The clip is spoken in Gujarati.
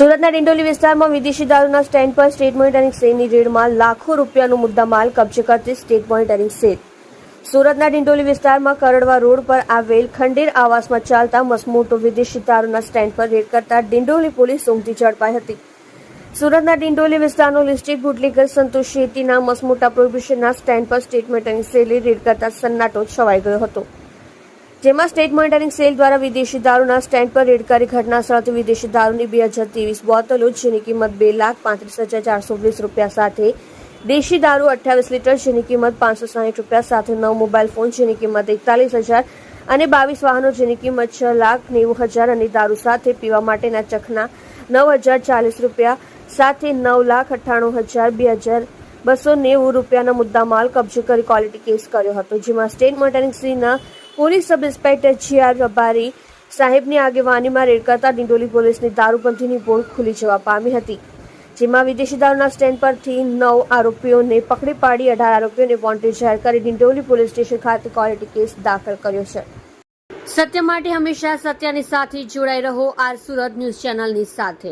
સુરતના ડિંડોલી વિસ્તારમાં વિદેશી દારૂના સ્ટેન્ડ પર સ્ટેટ મોનિટરિંગ સેલની રેડમાં લાખો રૂપિયાનો મુદ્દામાલ કબજે કરતી સ્ટેટ મોનિટરિંગ સેલ. સુરતના ડિંડોલી વિસ્તારમાં કરડવા રોડ પર આવેલ ખંડેર આવાસમાં ચાલતા મસમોટો વિદેશી દારૂના સ્ટેન્ડ પર રેડ કરતા ડિંડોલી પોલીસ ઉમટી ઝડપાઈ હતી. સુરતના ડિંડોલી વિસ્તારનો લિસ્ટેડ બુટલેગર સંતોષ શેટ્ટીના મસમોટા પ્રોહિબિશનના સ્ટેન્ડ પર સ્ટેટ મોનિટરિંગ સેલે રેડ કરતા સન્નાટો છવાઈ ગયો હતો. જેમાં સ્ટેટ મોનિટરિંગ સેલ દ્વારા વિદેશી દારૂના સ્ટેન્ડ પર રેડ કરી ઘટના સ્થળથી વિદેશી દારૂની બે હજાર ત્રેવીસ બોટલો, જેની કિંમત બે લાખ પાંત્રીસ હજાર ચારસો વીસ રૂપિયા સાથે, દેશી દારૂ અઠ્યાવીસ લીટર, જેની કિંમત પાંચસો સાહીઠ રૂપિયા સાથે, નવ મોબાઈલ ફોન, જેની કિંમત એકતાલીસ હજાર અને બાવીસ વાહનો, જેની કિંમત છ લાખ નેવું હજાર અને દારૂ સાથે પીવા માટેના ચખના નવ હજાર ચાલીસ રૂપિયા સાથે, નવ લાખ અઠ્ઠાણું હજાર બે હજાર બસો નેવું રૂપિયાના મુદ્દામાલ કબજે કરી ક્વોલિટી કેસ કર્યો હતો, જેમાં state monitoring સીના police sub inspector G R Rabari સાહેબની આગેવાનીમાં રેડ કરતા ડિંડોલી પોલીસની દારૂબંધીની પોલ ખુલી જવા પામી હતી, જેમાં વિદેશી દારૂના સ્ટેન્ડ પરથી નવ આરોપીઓને પકડી પાડી, અઢાર આરોપીઓને વોન્ટેડ જાહેર કરી ડિંડોલી પોલીસ સ્ટેશન ખાતે ક્વોલિટી કેસ દાખલ કર્યો છે. સત્ય માટે હંમેશા સત્યની સાથે જોડાઈ રહો આર સુરત ન્યૂઝ ચેનલની સાથે.